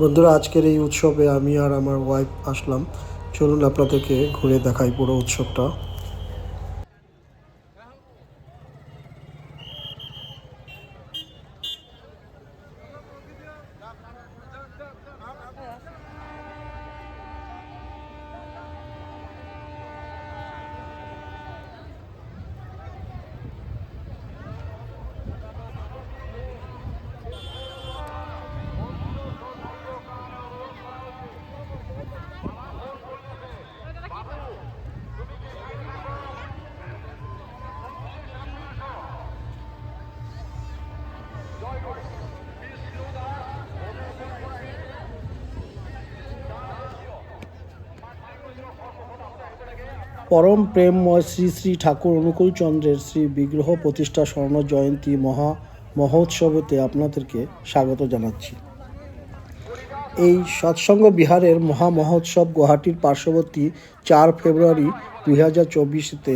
বন্ধুরা, আজকের এই উৎসবে আমি আর আমার ওয়াইফ আসলাম। চলুন আপনাদেরকে ঘুরে দেখাই পুরো উৎসবটা। পরম প্রেমময় শ্রী শ্রী ঠাকুর অনুকূল চন্দ্রের শ্রী বিগ্রহ প্রতিষ্ঠা স্বর্ণ জয়ন্তী মহা মহোৎসবতে আপনাদেরকে স্বাগত জানাচ্ছি। এই সৎসঙ্গ বিহারের মহা মহোৎসব গুয়াহাটির পার্শ্ববর্তী চার ফেব্রুয়ারি দুই হাজার চব্বিশতে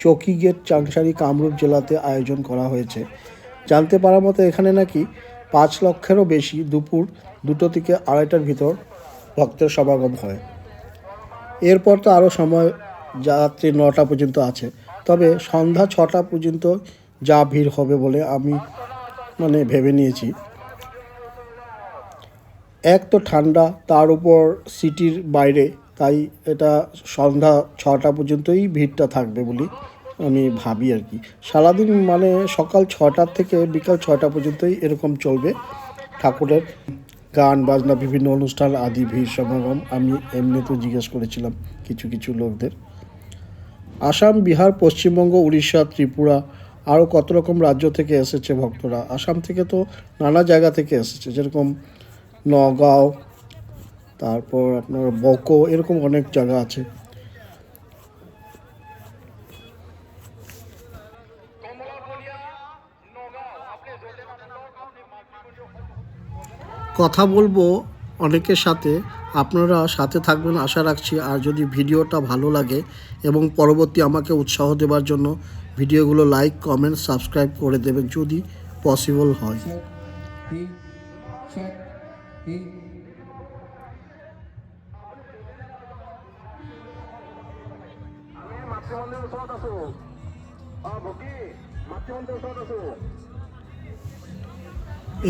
চকিগেট চাংসারি, কামরূপ জেলাতে আয়োজন করা হয়েছে। জানতে পারা মতো এখানে নাকি পাঁচ লক্ষেরও বেশি দুপুর দুটো থেকে আড়াইটার ভিতর ভক্তের সমাগম হয়। এরপর তো আরও সময় রাত্রি নটা পর্যন্ত আছে। তবে সন্ধ্যা ছটা পর্যন্ত যা ভিড় হবে বলে আমি মানে ভেবে নিয়েছি। এক তো ঠান্ডা, তার উপর সিটির বাইরে, তাই এটা সন্ধ্যা ছটা পর্যন্তই ভিড়টা থাকবে বলি আমি ভাবি আর কি। সারাদিন মানে সকাল ছটার থেকে বিকাল ছটা পর্যন্তই এরকম চলবে। ঠাকুরের গান, বাজনা, বিভিন্ন অনুষ্ঠান, আদি, ভিড়, সমাগম আমি এমনিতেও জিজ্ঞেস করেছিলাম কিছু কিছু লোকদের। আসাম, বিহার, পশ্চিমবঙ্গ, উড়িষ্যা, ত্রিপুরা আরও কত রকম রাজ্য থেকে এসেছে ভক্তরা? আসাম থেকে তো নানা জায়গা থেকে এসেছে, যেরকম নগাঁও, তারপর আপনার বকো, এরকম অনেক জায়গা আছে। কথা বলব অনেকের সাথে। আপনারা সাথে থাকবেন, আশা রাখছি। আর যদি ভিডিওটা ভালো লাগে এবং পরবর্তী আমাকে উৎসাহ দেবার জন্য ভিডিওগুলো লাইক, কমেন্ট, সাবস্ক্রাইব করে দেবেন যদি পসিবল হয়।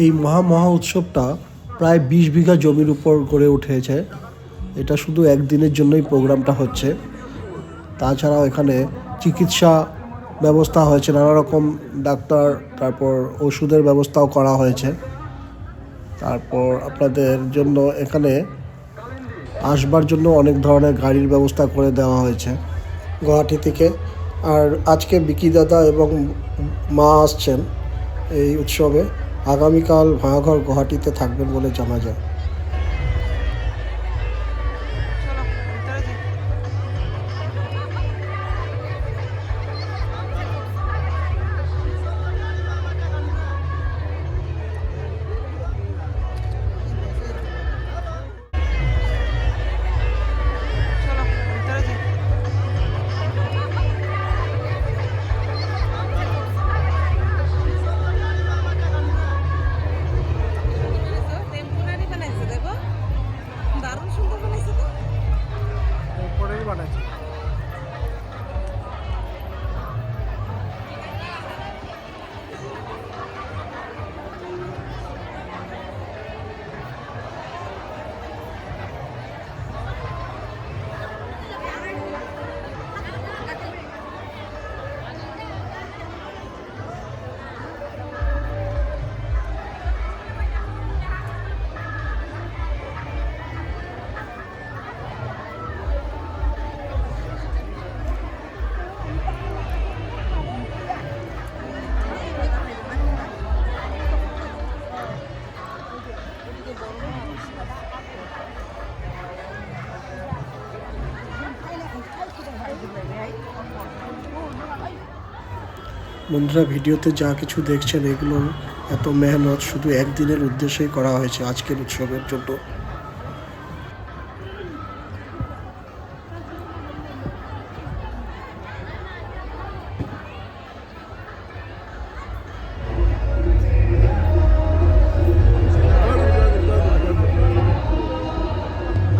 এই মহা মহা উৎসবটা প্রায় বিশ বিঘা জমির উপর গড়ে উঠেছে। এটা শুধু একদিনের জন্যই প্রোগ্রামটা হচ্ছে। তাছাড়াও এখানে চিকিৎসা ব্যবস্থা হয়েছে, নানা রকম ডাক্তার, তারপর ওষুধের ব্যবস্থাও করা হয়েছে। তারপর আপনাদের জন্য এখানে আসবার জন্য অনেক ধরনের গাড়ির ব্যবস্থা করে দেওয়া হয়েছে গুয়াহাটি থেকে। আর আজকে বিকি দাদা এবং মা আসছেন এই উৎসবে। আগামীকাল ভয়াঘর গুয়াহাটিতে থাকবেন বলে জানা যায়। বন্ধুরা ভিডিওতে যা কিছু দেখছেন এগুলো এত মেহনত শুধু একদিনের উদ্দেশ্যেই করা হয়েছে আজকের উৎসবের জন্য।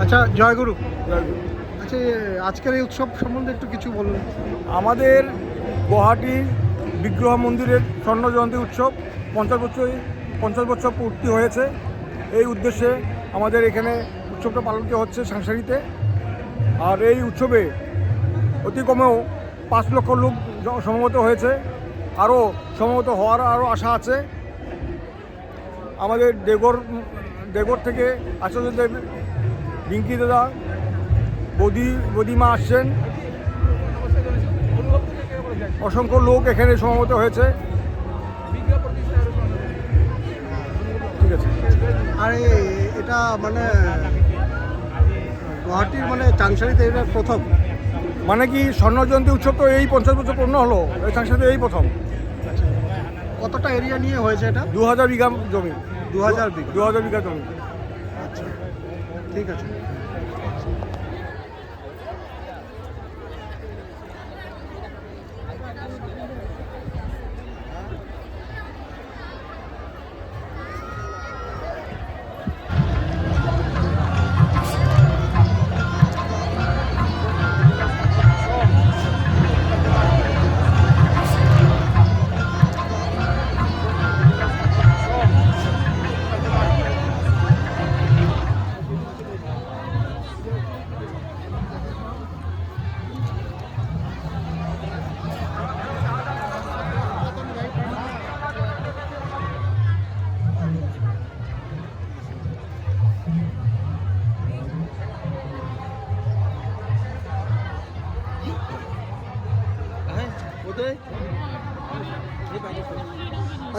আচ্ছা জয়গুরু আচ্ছা আজকের এই উৎসব সম্বন্ধে একটু কিছু বলুন। আমাদের গুয়াহাটির বিগ্রহ মন্দিরের স্বর্ণ জয়ন্তী উৎসব পঞ্চাশ বছর পঞ্চাশ বছর পূর্তি হয়েছে। এই উদ্দেশ্যে আমাদের এখানে উৎসবটা পালন হচ্ছে সাংসারিতে। আর এই উৎসবে অতি কমেও পাঁচ লক্ষ লোক সমবেত হয়েছে। আরও সমবেত হওয়ার আরও আশা আছে। আমাদের দেগর দেগর থেকে আচার্যদেব রিঙ্কি দাদা, বদি, বদিমা আসছেন। অসংখ্য লোক এখানে সমবেত হয়েছে। ঠিক আছে। আর এটা মানে গুয়াহাটির মানে চাংসারিতে এটা প্রথম? মানে কি স্বর্ণ জয়ন্তী উৎসব তো এই পঞ্চাশ বছর পূর্ণ হলো এই সাংসারিক এই প্রথম। কতটা এরিয়া নিয়ে হয়েছে এটা? দু হাজার বিঘা জমি। দু হাজার বিঘা। দু হাজার বিঘা জমি। আচ্ছা ঠিক আছে।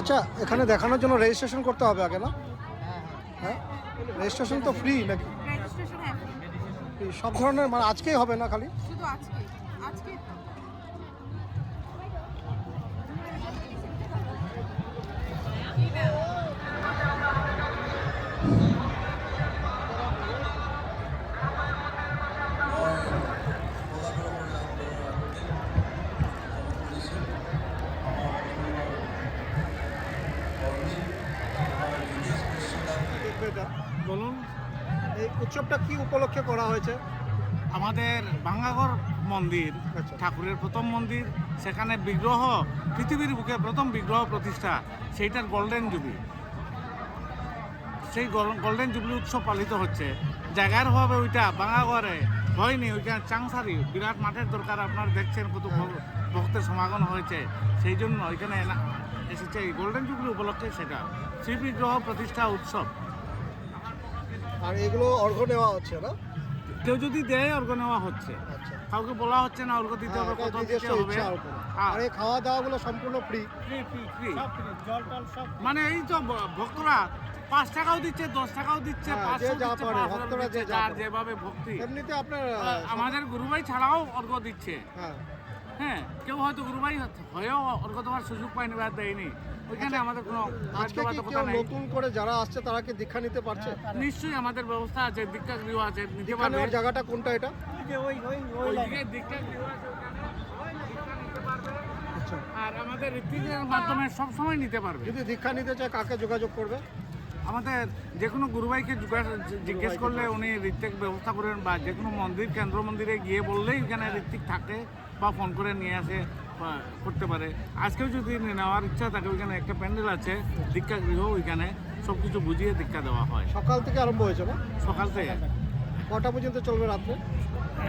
আচ্ছা এখানে দেখানোর জন্য রেজিস্ট্রেশন করতে হবে আগে না? হ্যাঁ? রেজিস্ট্রেশন তো ফ্রি নাকি? হ্যাঁ সব ধরনের মানে আজকেই হবে না খালি? শুধু আজকে আজকে। উৎসবটা কি উপলক্ষে করা হয়েছে? আমাদের ভাঙ্গাঘর মন্দির আচ্ছা। ঠাকুরের প্রথম মন্দির সেখানে বিগ্রহ পৃথিবীর বুকে প্রথম বিগ্রহ প্রতিষ্ঠা সেইটার গোল্ডেন জুবলি সেই গোল্ডেন জুবলি উৎসব পালিত হচ্ছে। জায়গার অভাবে ওইটা ভাঙ্গাঘরে হয়নি ওইখানে চাংসারি বিরাট মাঠের দরকার আপনারা দেখছেন কত ভ- ভক্তের সমাগম হয়েছে। সেই জন্য ওইখানে এসেছে এই গোল্ডেন জুবলি উপলক্ষে সেটা। শ্রী বিগ্রহ প্রতিষ্ঠা উৎসব। আর এগুলো অর্ঘ নেওয়া হচ্ছে না? কেউ যদি দেয় অর্ঘ নেওয়া হচ্ছে। আচ্ছা। কাউকে বলা হচ্ছে না অর্ঘ দিতে হবে হ্যাঁ, কত দিতে হবে। হ্যাঁ। আর এই খাওয়া দাওয়াগুলো সম্পূর্ণ ফ্রি Free, free, free। মানে এই তো ভক্তরা পাঁচ টাকাও দিচ্ছে দশ টাকাও দিচ্ছে হ্যাঁ, ভক্তরা যে যার যেভাবে ভক্তি। এমনিতে আপনার আমাদের গুরুভাই ছাড়াও অর্ঘ দিচ্ছে। হ্যাঁ। হ্যাঁ কেউ হয়তো গুরুভাই হয়েও অর্ঘ দেওয়ার সুযোগ পায়নি বা দেয়নি। ওইখানে আমাদের কোনো আজকে কি কেউ নতুন করে যারা আসছে তারা কি দীক্ষা নিতে পারছে? নিশ্চয়ই আমাদের ব্যবস্থা আছে দীক্ষা গৃহ আছে নিতে পারবে। জায়গাটা কোনটা এটা? দীক্ষা গৃহ আছে ওখানে দীক্ষা নিতে পারবে। আচ্ছা। আর আমাদের ঋত্বিকের মাধ্যমে সব সময় নিতে পারবে। যদি দীক্ষা নিতে চায় কাকে যোগাযোগ করবে? আমাদের যে কোনো গুরুভাইকে জিজ্ঞাসা- জিজ্ঞেস করলে উনি ঋত্বিক ব্যবস্থা করেন বা যে কোনো মন্দির কেন্দ্র মন্দিরে গিয়ে বললেই এখানে ঋত্বিক থাকে বা ফোন করে নিয়ে আসে। করতে পারে। আজকেও যদি নেওয়ার ইচ্ছা থাকে ওইখানে একটা প্যান্ডেল আছে দীক্ষা গৃহ ওইখানে সব কিছু বুঝিয়ে দীক্ষা দেওয়া হয়। সকাল থেকে আরম্ভ হয়েছে সকাল থেকে। কটা পর্যন্ত চলবে রাত্রে?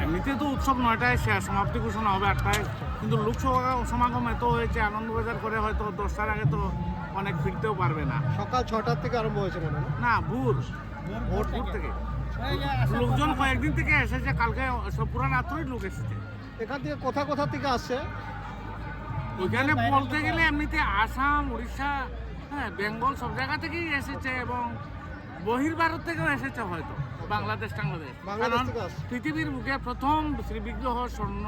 এমনিতে তো উৎসব নয়টায় শেষ সমাপ্তি ঘোষণা হবে আটটায়। কিন্তু লোক সভা- সমাগম এত হয়েছে আনন্দবাজার করে হয়তো দশটার আগে তো অনেক ফিরতেও পারবে না। সকাল ছটার থেকে আরম্ভ হয়েছে মনে হয় না? ভোর। ভোর ভোর থেকে। লোকজন কয়েকদিন থেকে এসেছে কালকে সব পুরা রাত্রেই লোক এসেছে। এখান থেকে কোথা কোথা থেকে আসছে? ওইখানে বলতে গেলে এমনিতে আসাম উড়িষ্যা হ্যাঁ বেঙ্গল সব জায়গা থেকেই এসেছে এবং বহির্ভারত থেকেও এসেছে হয়তো বাংলাদেশ টাংলাদেশ বাংলাদেশ কারণ পৃথিবীর বুকে প্রথম শ্রীবিগ্রহ স্বর্ণ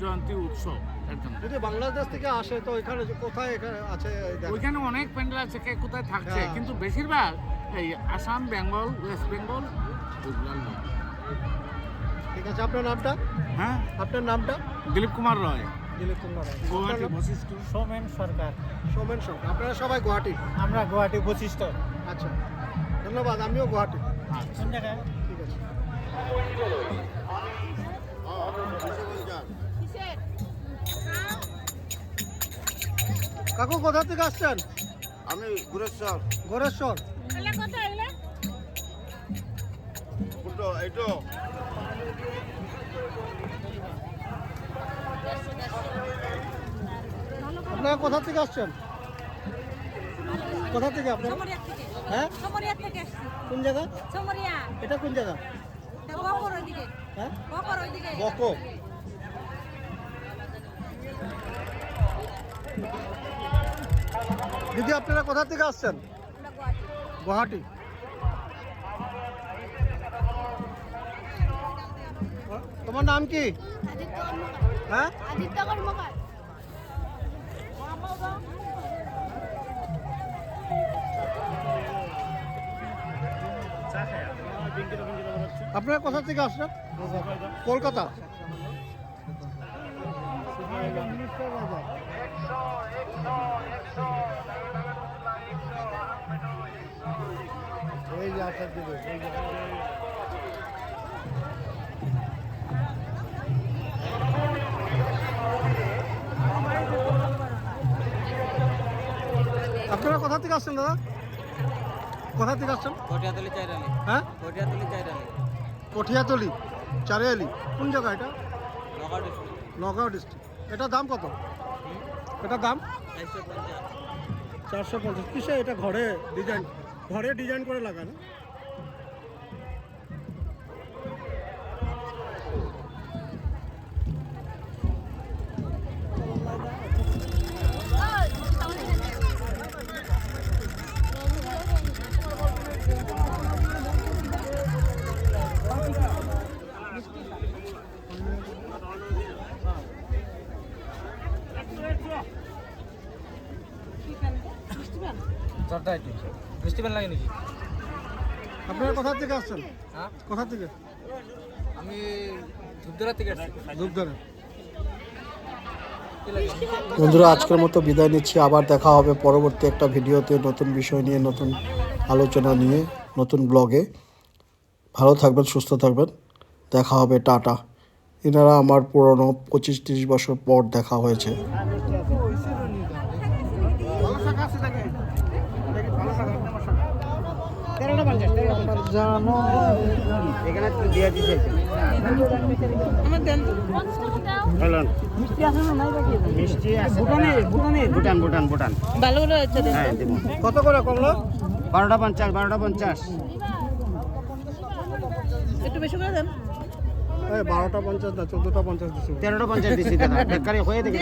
জয়ন্তী উৎসব যদি বাংলাদেশ থেকে আসে তো এখানে কোথায় এখানে আছে ওইখানে অনেক প্যান্ডেল আছে কে কোথায় থাকছে হ্যাঁ। কিন্তু বেশিরভাগ এই আসাম বেঙ্গল ওয়েস্ট বেঙ্গল ঠিক আছে আপনার নামটা? হ্যাঁ। আপনার নামটা? দিলীপ কুমার রয়। দিলীপ কুমার গুয়াহাটি বশিষ্ঠ। সোমেন সরকার। সোমেন সরকার। আপনারা সবাই গুয়াহাটি? আমরা গুয়াহাটি আচ্ছা। ধন্যবাদ আমিও গুয়াহাটি। আচ্ছা। কোন জায়গায়? ঠিক আছে। কাকু কোথা থেকে আসছেন? আমি গুরেশ্বর। গড়েশ্বর ফুটো এইটো। আপনারা কোথা থেকে আসছেন? কোথা থেকে আপনারা? সমরিয়া থেকে। হ্যাঁ? সমরিয়া থেকে আসছি। কোন জায়গা? সমরিয়া। এটা কোন জায়গা? বকর ওইদিকে। হ্যাঁ? বকর ওইদিকে। বকো দিদি আপনারা কোথা থেকে আসছেন? আমরা গুয়াহাটি। গুয়াহাটি। তোমার নাম কি? হ্যাঁ? আপনারা কোথা থেকে আসছেন? কলকাতা। এই যে আসার দিকে আপনারা কোথা থেকে আসছেন দাদা? কোথা থেকে আসছেন? কটিয়াতলি চাইরালি। হ্যাঁ? কটিয়াতলি চাইরালি। কঠিয়াতলি চারিয়ালি। কোন জায়গা এটা? নগাঁও ডিস্ট্রিক্ট নগাঁও ডিস্ট্রিক্ট এটার দাম কত? এটার দাম? চারশো পঞ্চাশ। চারশো পঞ্চাশ। কিসে এটা ঘরে ডিজাইন ঘরে ডিজাইন করে লাগানো? পেন লাগে নাকি? আপনারা কোথা থেকে আসছেন? হ্যাঁ? কোথা থেকে? আমি ধূপধরা থেকে আসছি। ধূপধারে। বন্ধুরা আজকের মতো বিদায় নিচ্ছি। আবার দেখা হবে পরবর্তী একটা ভিডিওতে নতুন বিষয় নিয়ে নতুন আলোচনা নিয়ে নতুন ব্লগে। ভালো থাকবেন সুস্থ থাকবেন। দেখা হবে টাটা। এনারা আমার পুরনো পঁচিশ তিরিশ বছর পর দেখা হয়েছে। আমার দেন তো। ভুটান ভুটান ভুটান ভালো ভালো হচ্ছে হ্যাঁ দেবো কত করে করল বারোটা পঞ্চাশ বারোটা পঞ্চাশ একটু বেশি করে দেন বারোটা পঞ্চাশ না চোদ্দোটা পঞ্চাশ দিচ্ছে তেরোটা পঞ্চাশ দিচ্ছি দাদা। বেকারি হয়ে দেখি।